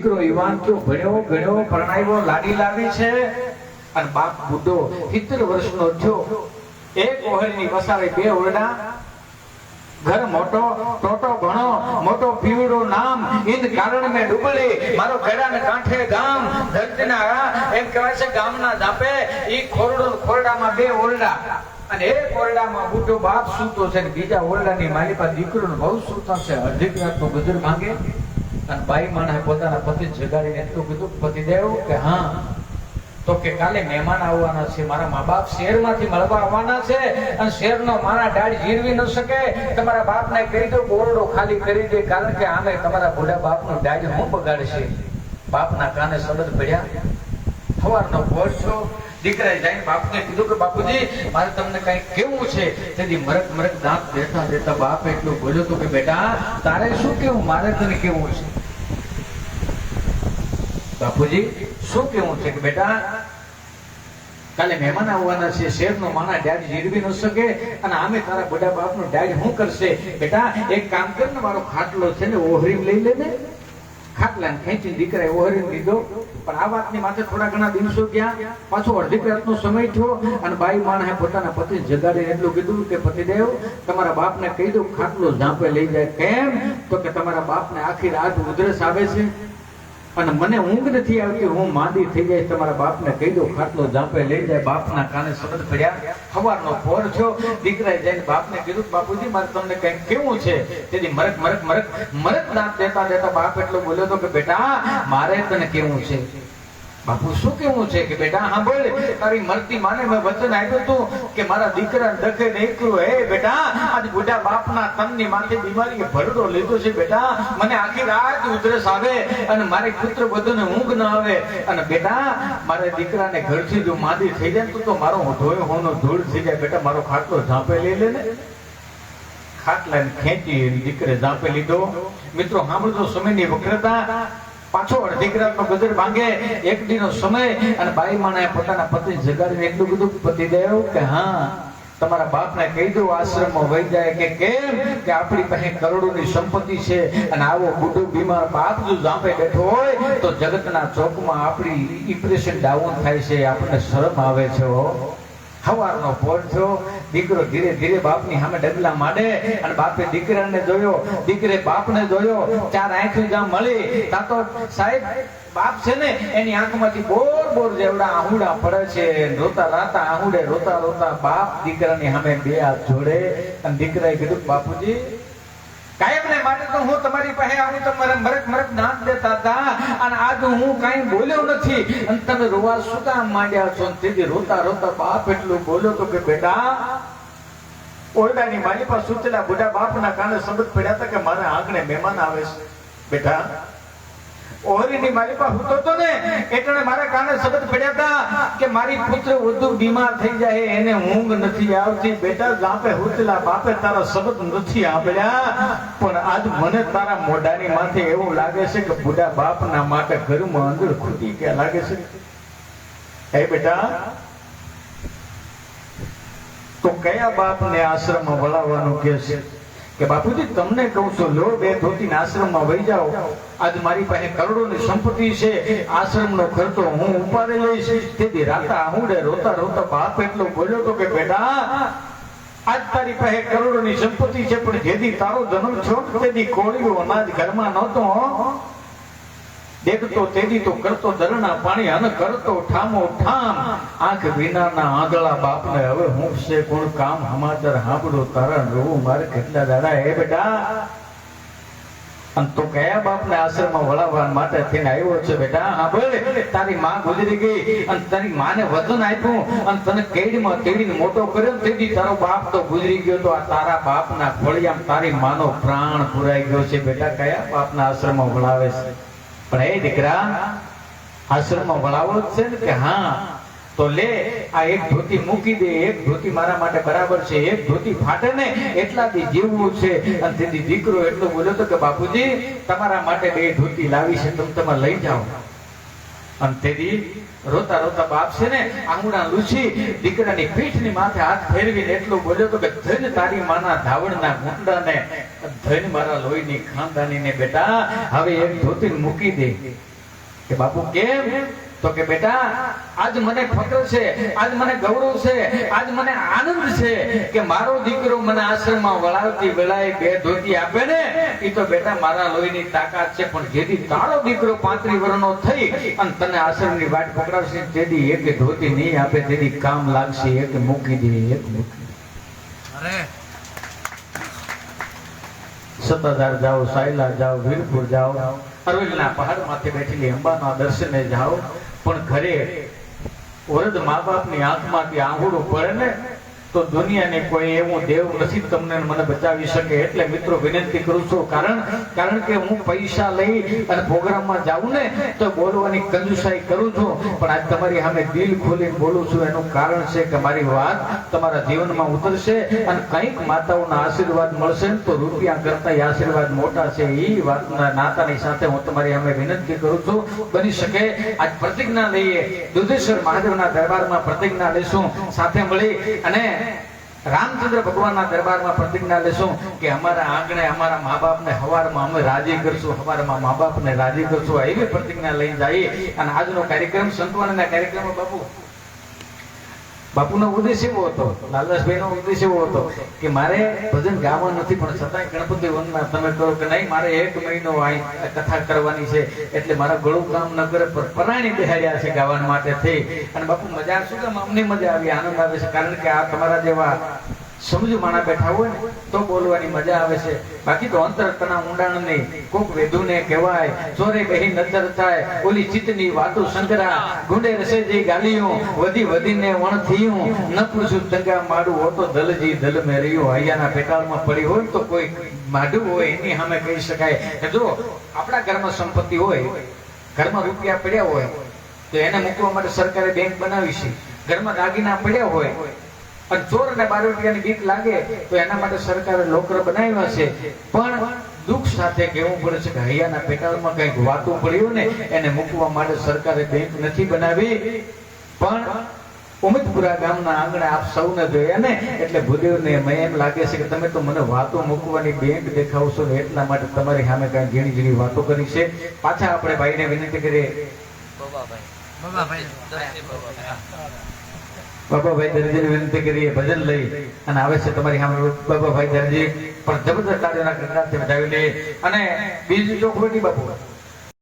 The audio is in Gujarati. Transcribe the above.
દીકરો યુવાન તો ભણ્યો, ગણ્યો, પરણાવ્યો, લાડી લાવી છે. અને બાપ બુદ્ધો સિત્તેર વર્ષનો થયો. એક ઓહળની વસાવે બે ઓરડા. ઘર મોટો ટોટો ઘણો, મોટો પીવડો નામ. ઇન કારણ મેં ડૂબળી, મારો ખેડા કાંઠે ગામ. ધરતીના એમ કહેવાય છે ગામના જાપે ઈ ખોરડો, ખોરડામાં બે ઓરડા. અને એક ઓરડામાં બુઢો બાપ સૂતો છે બીજા ઓરડાની પાસે દીકરો બહુ સૂતો છે. અધિક રાતનો ગુજર માંગે અને બાઈ માણસે પોતાના પતિ જગાડીને એટલું કીધું પતિ દેવું કે હા. તો કે કાલે મહેમાન આવવાના છે, મારા મા બાપ શહેરમાંથી મળવા આવવાના છે અને શહેરનો મારા ડાળ જીરવી ન શકે. તમારા બાપને કહી દો બોરડો ખાલી કરી દે, કારણ કે આમે તમારા બુઢા બાપનો ડાળ હું બગાડશે. બાપના કાને શબ્દ પડ્યા સવારનો ભોજ છો. દીકરાએ જઈને બાપને કીધું કે બાપુજી, મારે તમને કઈ કેવું છે. તેથી મરક મરક દાંત દેતા દેતા બાપ એટલું બોલ્યો તો કે બેટા, તારે શું કેવું મારે તને કેવું છે. બાપુજી, શું કેવું છે કે બેટા, કાલે મહેમાન આવવાના છે, શેરનો માણા ડેડ જીરવી ન શકે અને આમે તારા બધા બાપનો ડેડ શું કરશે? બેટા, એક કામ કર ને, મારો ખાટલો છે ને ઓહરી લઈ લે ને. ખેંચી દીકરાએ ઓહરી લીધો પણ આ વાતની માથે થોડા ઘણા દિવસો ગયા. પાછો અડધી રાતનો સમય થયો અને બાઈ માણસે પોતાના પતિ જગાડીને એટલું કીધું કે, પતિદેવ, તમારા બાપને કહી દો ખાટલો ઝાંપે લઈ જાય. કેમ? તો કે તમારા બાપને આખી રાત ઉધરસ આવે છે. અને મને ઊંઘ નથી આવી, હું માંદી થઈ જાય, તમારા બાપને કહી દો ખાટલો જાપે લઈ જાય, બાપના કાને શબ્દ પડ્યા સવારનો પોર છો દીકરાએ જઈને બાપને કીધું, બાપુજી, મારે તમને કંઈક કેવું છે? તેથી મરક મરક મરક મરક દાંત દેતા દેતા બાપ એટલો બોલ્યો તો કે, બેટા, મારે તને કેવું છે? બાપુ, શું કેવું છે કે બેટા હા બોલ તારી મરતી માને મેં વચન આપ્યું હતું કે મારા દીકરા દખે નીકળ્યું હે બેટા, આજ બુઢા બાપના તનની માથે બીમારી ભરડો લીધો છે બેટા. મને આખી રાત ઉધરસ આવે અને મારી પુત્ર બધુને ઊંઘ ન આવે. અને બેટા, મારે દીકરાને ઘરથી જો માદી થઈ જાય તો મારો ધોયો હોનો ધૂળ થઈ જાય. બેટા, મારો ખાટલો ઝાંપે લઈ લે ને. ખાટલાને ખેંચી દીકરે ઝાંપે લીધો. મિત્રો, સાંભળજો સમયની વક્રતા. પાછો અડધી કલાકનો ગજર માંગે એક દીનો સમય, અને બાઈ માને પોતાના પતિ જગાડીને એટલું બધું પતિ દેવ કે હા, તમારા બાપને કહી દો આશ્રમમાં વહી જાય કે કેમ કે આપણી પાસે કરોડોની સંપત્તિ છે અને આવો બુઢો બીમાર બાપ જો જાંપે બેઠો હોય, તો જગતના ચોકમાં આપણી ઇમ્પ્રેશન ડાઉન થાય છે, આપણને શરમ આવે છે સવારનો પોર થયો. દીકરો ધીરે ધીરે બાપની સામે ડગલા માંડે અને બાપે દીકરાને જોયો. દીકરે બાપને જોયો. ચાર આંખો ગામ મળી. તા તો સાહેબ, બાપ છે ને, એની આંખમાંથી બોર બોર જેવડા આહુડા પડે છે. રોતા રાતા આહુડે રોતા રોતા બાપ દીકરાની સામે બે હાથ જોડે. અને દીકરાએ કીધું, બાપુજી તો હું તમારી પાસે આવું તમારે મરક મરક દાંત દેતા હતા. અને આજ હું કાંઈ બોલ્યો નથી. અને તમે રોવા કામ માંડ્યા છો તેથી રોતા રોતા બાપ એટલું બોલ્યો તો કે, બેટા, ઓરડાની મારી પાસે સૂચેલા બુઢા બાપના કાને શબ્દ પડ્યા હતા કે મારા આંગણે મહેમાન આવે છે? બેટા ઓહરીની મારી પાસે હતો તો ને એટલે મારા કાને શબ્દ પડ્યા હતા કે મારી પુત્ર વધુ બીમાર થઈ જાય, એને ઊંઘ નથી આવતી, બેટા લાપે હુતલા, બાપે તારા શબ્દ નથી આપ્યા પણ આજ મને તારા મોઢાની માથે એવું લાગે છે કે બુઢા બાપના માટે ઘરમાં અંદર ખૂટી કે લાગે છે. હે બેટા? તો કયા બાપને આશ્રમમાં વળાવવાનું કે છે? કે બાપુજી, તમને કહું છું લો બે ધોતીને આશ્રમમાં વહી જાઓ. આજ મારી પાસે કરોડોની સંપત્તિ છે. આશ્રમનો ખર્ચો હું ઉપાડી લઈશ. તેથી રાતા આહુડે, રોતા રોતા બાપ એટલો બોલ્યો તો કે, બેટા, આજ તારી પાસે કરોડોની સંપત્તિ છે, પણ જેથી તારો જન્મ છો તેથી કોળીઓ અનાજ ઘરમાં નહોતો. દેખતો તેદી તો કરતો દરણા પાણી અને કરતો ઠામો ઠામ. આંખ વિનાના આંધળા બાપને હવે હું છે કોણ કામ સમાચાર હાંભળો, તારા રોવું મારે કેટલા દાડા હે બેટા? અને તો કયા બાપને આશ્રમમાં વળાવવા માટે થઈને આવ્યો છે બેટા? હા તારી માં ગુજરી ગઈ અને તારી માને વચન આપ્યું અને તને કેડીમાં તેડીને મોટો કર્યો તેથી તારો બાપ તો ગુજરી ગયો તો આ તારા બાપના ખોળિયામાં તારી માનો પ્રાણ પુરાઈ ગયો છે બેટા. કયા બાપના આશ્રમમાં વળાવે છે? પણ એ દીકરા આશ્રમમાં વળાવો જ છે ને કે હા, તો લે, આ એક ધોતી મૂકી દે, એક ધોતી મારા માટે બરાબર છે, એક ધોતી ફાટે ને, એટલાથી જીવવું છે. અને તેથી દીકરો એટલો બોલ્યો તો કે, બાપુજી, તમારા માટે બે ધોતી લાવી છે, તમે તમે લઈ જાઓ. અને તેથી રોતા રોતા બાપ છે ને, આંગણા લૂછી, દીકરાની પીઠની માથે હાથ ફેરવીને એટલો બોલ્યો તો કે, ધન તારી માના ધાવણના ગુંડાને ધન મારા લોહીની ખાનદાનીને બેટા, હવે એક ધોતી મૂકી દે. કે બાપુ, કેમ? તો કે બેટા, આજ મને ફક્ર છે, આજ મને ગૌરવ છે, આજ મને આનંદ છે કે મારો દીકરો મને આશ્રમમાં વળાવતી વેળાએ બે ધોતી આપે ને એ તો બેટા મારા લોહીની તાકાત છે, પણ જેથી તારો દીકરો પાંત્રી વર્ષનો થઈ અને તને આશ્રમની વાટ પકડાવશે, તેથી એક ધોતી નહીં આપે, તેથી કામ લાગશે, એક મૂકી દે, એક મૂકી. અરે. સત્તાધાર જાઓ, સાયલા જાઓ, વીરપુર જાઓ, અરવલ્લીના પહાડ માથે બેઠેલી અંબાના દર્શને જાઓ. પણ ઘરે વરદ મા બાપની આંખમાંથી આંગુડું પડે ને તો દુનિયાને કોઈ એવું દેવ નથી તમને મને બચાવી શકે એટલે મિત્રો વિનંતી કરું છું. કારણ કારણ કે હું પૈસા લઈ અને પ્રોગ્રામમાં જાઉં ને તો બોલવાની કંજુસાઈ કરું છું. પણ આજ તમારી સામે દિલ ખોલી બોલું છું. એનું કારણ છે કે મારી વાત તમારા જીવનમાં ઉતરશે અને કંઈક માતાઓના આશીર્વાદ મળશે તો રૂપિયા કરતા આશીર્વાદ મોટા છે. એ વાતના નાતાની સાથે હું તમારી સામે વિનંતી કરું છું. બની શકે આજ પ્રતિજ્ઞા લઈએ. દુધેશ્વર મહાદેવના દરબારમાં પ્રતિજ્ઞા લેશું. સાથે મળી અને રામચંદ્ર ભગવાનના દરબારમાં પ્રતિજ્ઞા લેશું કે અમારા આંગણે, અમારા મા બાપને હવારમાં અમે રાજી કરશું, હવારમાં મા બાપને રાજી કરશું, એવી પ્રતિજ્ઞા લઈને જઈએ. અને આજનો કાર્યક્રમ સંતવાનના કાર્યક્રમમાં બાપુ બાપુનો ઉદ્દેશ એવો હતો લાલદાસભાઈનો ઉદ્દેશ એવો હતો કે મારે ભજન ગાવા નથી, પણ છતાંય ગણપતિ વનમાં તમે કહો કે નહીં, મારે એક મહિનો અહીં કથા કરવાની છે, એટલે મારા ગળું કામ ન કરે પણ પરાણી બેહાડ્યા છે ગાવા માટે થઈ. અને બાપુ, મજા શું કામ? અમને મજા આવી, આનંદ આવે છે, કારણ કે આ તમારા જેવા સમજુ માણા બેઠા હોય ને, તો બોલવાની મજા આવે છે. બાકી તો અંતરતના ઊંડાણ નહીં કોક વેધુને કહેવાય, ચોરે બહી નજર થાય, ઓલી ચિતની વાતો સંકરા ગુંડે રસે જે ગાલીઓ, વધી વધીને વણ થયું ન પૂછું દંગા હો તો દલજી દલ મે રહ્યો હૈયાના પેટાળમાં પડી હોય તો કોઈ માડું હોય, એની સામે કહી શકાય. કે જો આપણા ઘરમાં સંપત્તિ હોય, ઘરમાં રૂપિયા પડ્યા હોય, તો એને મૂકવા માટે સરકારે બેંક બનાવી છે. ઘરમાં દાગીના પડ્યા હોય અને ચોર અને બારોટિયાની બીક લાગે તો એના માટે સરકારે લોકર બનાવ્યા છે. પણ દુઃખ સાથે કહેવું પડે છે કે હૈયાના પેટાળમાં કંઈક વાતું પડ્યું ને એને મૂકવા માટે સરકારે બેંક નથી બનાવી. પણ ઉમિતપુરા ગામના આંગણે આપ સૌને જોયા ને એટલે ભૂદેવને મને એમ લાગે છે કે તમે તો મને વાતો મૂકવાની બેંક દેખાવશો ને એટલા માટે તમારી સામે કાંઈ ઝીણી ઝીણી વાતો કરી છે. પાછા આપણે ભાઈને વિનંતી કરીએ. બાબાભાઈ બાબાભાઈ દરજીને વિનંતી કરીએ, ભજન લઈ અને આવે છે તમારી સામે બાબાભાઈ દરજી. પણ જબરદસ્ત તાળીઓના ગણનાથથી બતાવી લે અને બીજું ચોક બેટી બાપુ.